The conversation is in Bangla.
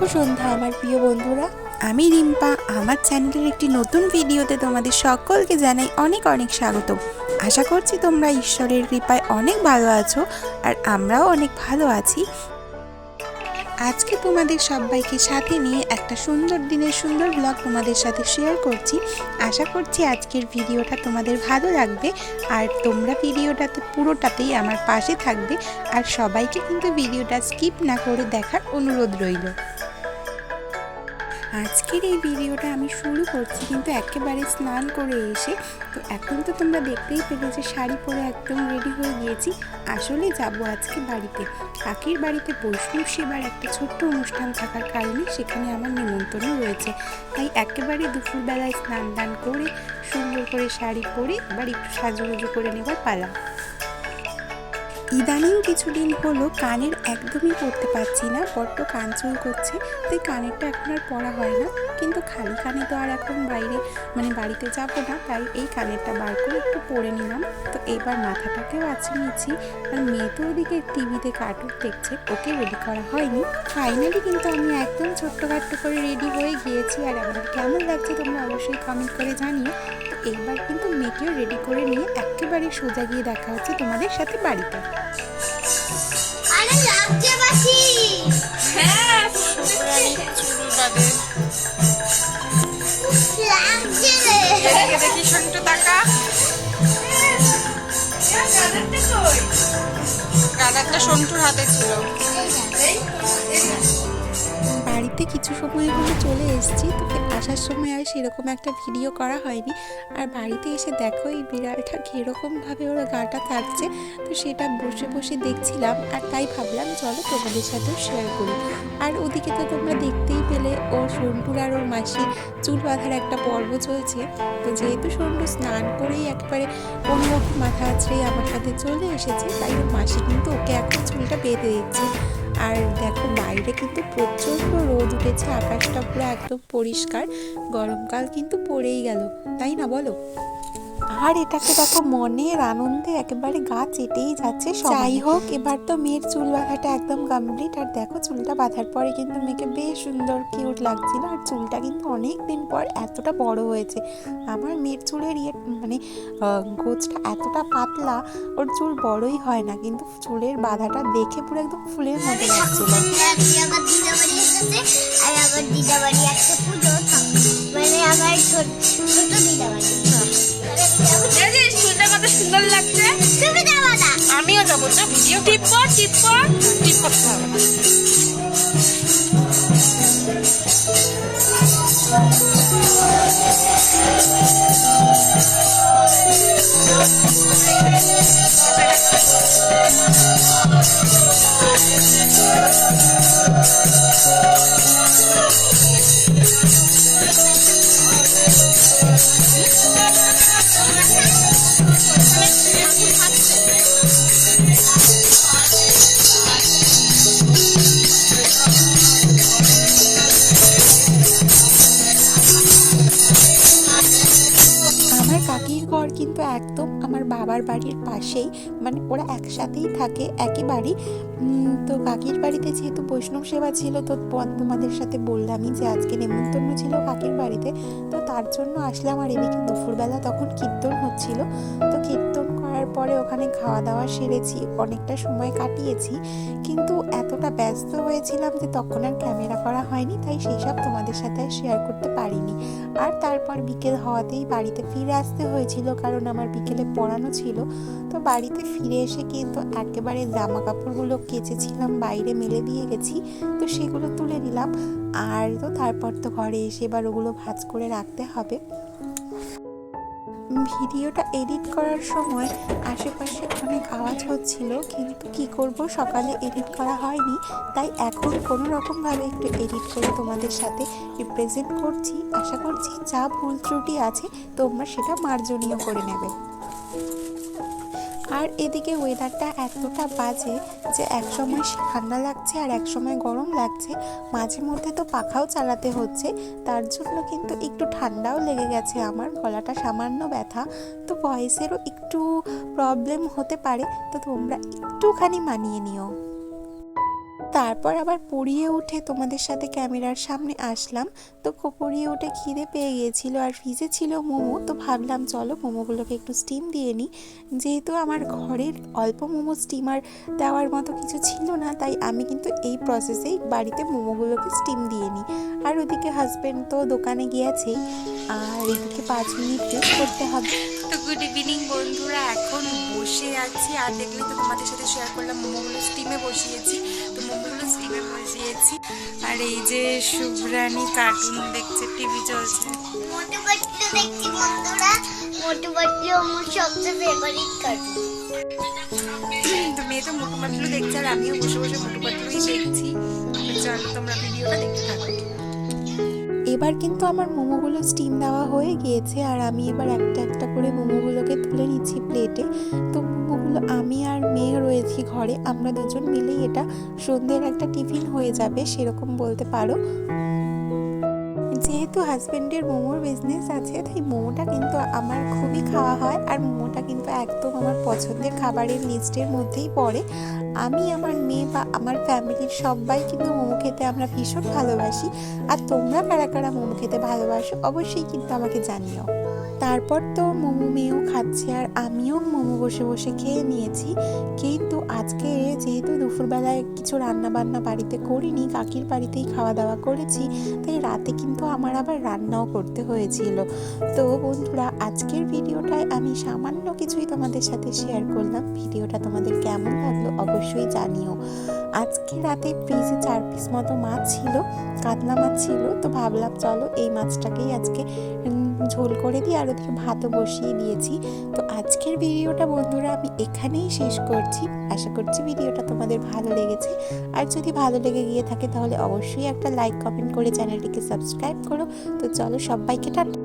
শুভ সন্ধ্যা, আমার প্রিয় বন্ধুরা। আমি রিম্পা, আমার চ্যানেলের একটি নতুন ভিডিওতে তোমাদের সকলকে জানাই অনেক অনেক স্বাগত। আশা করছি তোমরা ঈশ্বরের কৃপায় অনেক ভালো আছো আর আমরাও অনেক ভালো আছি। আজকে তোমাদের সবাইকে সাথে নিয়ে একটা সুন্দর দিনের সুন্দর ব্লগ তোমাদের সাথে শেয়ার করছি। আশা করছি আজকের ভিডিওটা তোমাদের ভালো লাগবে আর তোমরা ভিডিওটাতে পুরোটাতেই আমার পাশে থাকবে আর সবাইকে কিন্তু ভিডিওটা স্কিপ না করে দেখার অনুরোধ রইল। আজকের এই ভিডিওটা আমি শুরু করছি, কিন্তু একেবারে স্নান করে এসে, তো এখন তো তোমরা দেখতেই পেলে যে শাড়ি পরে একদম রেডি হয়ে গিয়েছি, আসলে যাব আজকে বাড়িতে। কাকির বাড়িতে বৈষ্ণব সেবার একটা ছোট্ট অনুষ্ঠান থাকার কারণে সেখানে আমার নিমন্ত্রণ রয়েছে। তাই একেবারে দুপুরবেলায় স্নান দান করে, সুন্দর করে শাড়ি পরে এবার একটু সাজুগুজু করে নেবার পালা। ইদানিং কিছুদিন হলো কানের একদমই পরতে পারছি না। বড্ড কান চুল করছে তাই কানেরটা এখন আর পরা হয় না। কিন্তু খালি কানে তো আর এখন বাইরে মানে বাড়িতে যাব না। তাই এই কানেরটা বার করে একটু পরে নিলাম। তো এবার মাথাটাকেও আছে নিচ্ছি আর মেয়ে তো ওদিকে টিভিতে কার্টুন দেখছে। ওকে রেডি করা হয়নি। ফাইনালি কিন্তু আমি একদম ছোট্টখাট্ট করে রেডি হয়ে গিয়েছি। আর আমার কেমন লাগছে তোমরা অবশ্যই কমেন্ট করে জানিও। তো এইবার কিন্তু মেয়েকেও রেডি করে নিয়ে একেবারে সোজা গিয়ে দেখা হচ্ছে তোমাদের সাথে বাড়িতে। এদিকে দেখি সন্টু টাকা কানেরটা সন্টুর হাতে ছিল। বাড়িতে কিছু সময় হলো চলে এসেছি। তো আসার সময় আর সেরকম একটা ভিডিও করা হয়নি। আর বাড়িতে এসে দেখো এই বিড়ালটা কীরকমভাবে ওরা গাটা থাকছে তো সেটা বসে বসে দেখছিলাম আর তাই ভাবলাম, চলো তোমাদের সাথেও শেয়ার করি। আর ওদিকে তো তোমরা দেখতেই পেলে ওর সন্টুর আর ওর মাসির চুল বাঁধার একটা পর্ব চলছে। তো যেহেতু সন্টু স্নান করেই একেবারে কোনোরকম মাথা আছড়েই আমার সাথে চলে এসেছে, তাই ওর মাসি কিন্তু ওকে এখন চুলটা বেঁধে দিচ্ছে। আর দেখো বাইরে কিন্তু প্রচণ্ড রোদ উঠেছে, আকাশটা পুরো একদম পরিষ্কার। গরমকাল কিন্তু পড়েই গেল, তাই না বলো? আর এটাকে দেখো মনের আনন্দে একেবারে গা চেটেই যাচ্ছে যাই হোক এবার তো মেয়ের চুল বাঁধাটা একদম কমপ্লিট আর দেখো চুলটা বাঁধার পরে কিন্তু মেয়েকে বেশ সুন্দর কিউট লাগছিল। আর চুলটা কিন্তু অনেক দিন পর এতটা বড় হয়েছে। আমার মেয়ের চুলের ইয়ে মানে গোছটা এতটা পাতলা ওর চুল বড়ই হয় না। কিন্তু চুলের বাঁধাটা দেখে পুরো একদম ফুলের মতো লাগছিল। আর আমার দিদা বাড়ি একটা পুজো। মানে আমার ছোট ছোট দিদা বাড়ি দেখেছিস চুলটা কত সুন্দর লাগছে? তুমি যাব না আমিও যাব তো ভিডিও টিপ কর টিপ কর। টিপ করতে হবে না। আমার আমার বাবার বাড়ির পাশেই মানে ওরা একসাথেই থাকে, একই বাড়ি। তো কাকির বাড়িতে যেহেতু বৈষ্ণব সেবা ছিল, তো তোমাদের সাথে বললামই যে আজকে নেমন্তন্ন ছিল কাকির বাড়িতে। তো তার জন্য আসলাম আর এদিকে দুপুরবেলা তখন কীর্তন হচ্ছিল। তো পরে ওখানে খাওয়া দাওয়া সেরেছি, অনেকটা সময় কাটিয়েছি। কিন্তু এতটা ব্যস্ত হয়েছিলাম যে তখন আর ক্যামেরা করা হয়নি, তাই সেই সব তোমাদের সাথে শেয়ার করতে পারিনি। আর তারপর বিকেল হওয়াতেই বাড়িতে ফিরে আসতে হয়েছিল, কারণ আমার বিকেলে পড়ানো ছিল। তো বাড়িতে ফিরে এসে কিন্তু একেবারে জামা কাপড়গুলো কেচেছিলাম, বাইরে মেলে দিয়ে গেছি, তো সেগুলো তুলে নিলাম। আর তো তারপর তো ঘরে এসে এবার ওগুলো ভাঁজ করে রাখতে হবে। ভিডিওটা এডিট করার সময় আশেপাশে অনেক আওয়াজ হচ্ছিল, কিন্তু কি করব? সকালে এডিট করা হয়নি, তাই এখন কোনো রকমভাবে একটু এডিট করে তোমাদের সাথে রিপ্রেজেন্ট করছি। আশা করছি যা ভুল ত্রুটি আছে, তোমরা সেটা মার্জনীয় করে নেবে। আর এদিকে ওয়েদারটা এতটা বাজে যে একসময় ঠান্ডা লাগছে আর একসময় গরম লাগছে। মাঝে মধ্যে তো পাখাও চালাতে হচ্ছে, তার জন্য কিন্তু একটু ঠান্ডাও লেগে গেছে আমার, গলাটা সামান্য ব্যথা। তো ভয়েসেরও একটু প্রবলেম হতে পারে, তো তোমরা একটুখানি মানিয়ে নিও। তারপর আবার পড়িয়ে উঠে তোমাদের সাথে ক্যামেরার সামনে আসলাম। তো পড়িয়ে উঠে খিদে পেয়ে গিয়েছিল আর ফ্রিজে ছিল মোমো। তো ভাবলাম, চলো মোমোগুলোকে একটু স্টিম দিয়ে নিই। যেহেতু আমার ঘরের অল্প মোমো স্টিমার দেওয়ার মতো কিছু ছিল না, তাই আমি কিন্তু এই প্রসেসেই বাড়িতে মোমোগুলোকে স্টিম দিয়ে নিই। আর ওদিকে হাজব্যান্ড তো দোকানে গিয়েছেই। আর এদিকে পাঁচ মিনিট রেস্ট করতে হবে। তো গুড ইভিনিং বন্ধুরা, এখন বসে আছি। আর দেখলে তো তোমাদের সাথে শেয়ার করলাম, মোমোগুলো স্টিমে বসিয়েছি। তো মোমোগুলো আর এই যে শুভ্রানী কার্টুন দেখছে টিভি চলছে। মোটু পাতলু দেখছি বন্ধুরা। মোটু পাতলু আমার সবচেয়ে ফেভারিট কার্টুন তো মেয়ে তো মোটু পাতলু দেখছে আর আমিও বসে বসে মোটু পাতলুই দেখছি চলো তোমরা ভিডিওটা দেখতে থাকো। এবার কিন্তু আমার মোমোগুলো স্টিম দেওয়া হয়ে গিয়েছে আর আমি এবার একটা একটা করে মোমোগুলোকে তুলে নিচ্ছি প্লেটে তো আমি আর মেয়ে রয়েছি ঘরে, আমরা দুজন মিলেই এটা সন্ধ্যের একটা টিফিন হয়ে যাবে, সেরকম বলতে পারো। যেহেতু হাজব্যান্ডের মোমোর বিজনেস আছে, তাই মোমোটা কিন্তু আমার খুবই খাওয়া হয়, আর মোমোটা কিন্তু একদম আমার পছন্দের খাবারের লিস্টের মধ্যেই পড়ে। আমি, আমার মেয়ে বা আমার ফ্যামিলির সবাই কিন্তু মোমো খেতে আমরা ভীষণ ভালোবাসি, আর তোমরা কারা কারা মোমো খেতে ভালোবাসো অবশ্যই কিন্তু আমাকে জানিও। তারপর তো মোমো মেয়েও খাচ্ছে আর আমিও মোমো বসে বসে খেয়ে নিয়েছি। কিন্তু আজকে যেহেতু দুপুরবেলায় কিছু রান্না বান্না বাড়িতে করিনি, কাকির বাড়িতেই খাওয়া দাওয়া করেছি, তাই রাতে কিন্তু আমার আবার রান্নাও করতে হয়েছিল। তো বন্ধুরা, আজকের ভিডিওটায় আমি সামান্য কিছুই তোমাদের সাথে শেয়ার করলাম। ভিডিওটা তোমাদের কেমন লাগল অবশ্যই জানিও। আজকে রাতে ফ্রিজে চার পিস মতো মাছ ছিল, কাতলা মাছ ছিল, তো ভাবলাম চলো এই মাছটাকেই আজকে ঝোল করে দিই আর ওদিকে ভাতও বসিয়ে দিয়েছি তো আজকের ভিডিওটা বন্ধুরা আমি এখানেই শেষ করছি। আশা করছি ভিডিওটা তোমাদের ভালো লেগেছে। আর যদি ভালো লেগে গিয়ে থাকে তাহলে অবশ্যই একটা লাইক কমেন্ট করে চ্যানেলটিকে সাবস্ক্রাইব করো। তো চলো সবাইকে টাটা।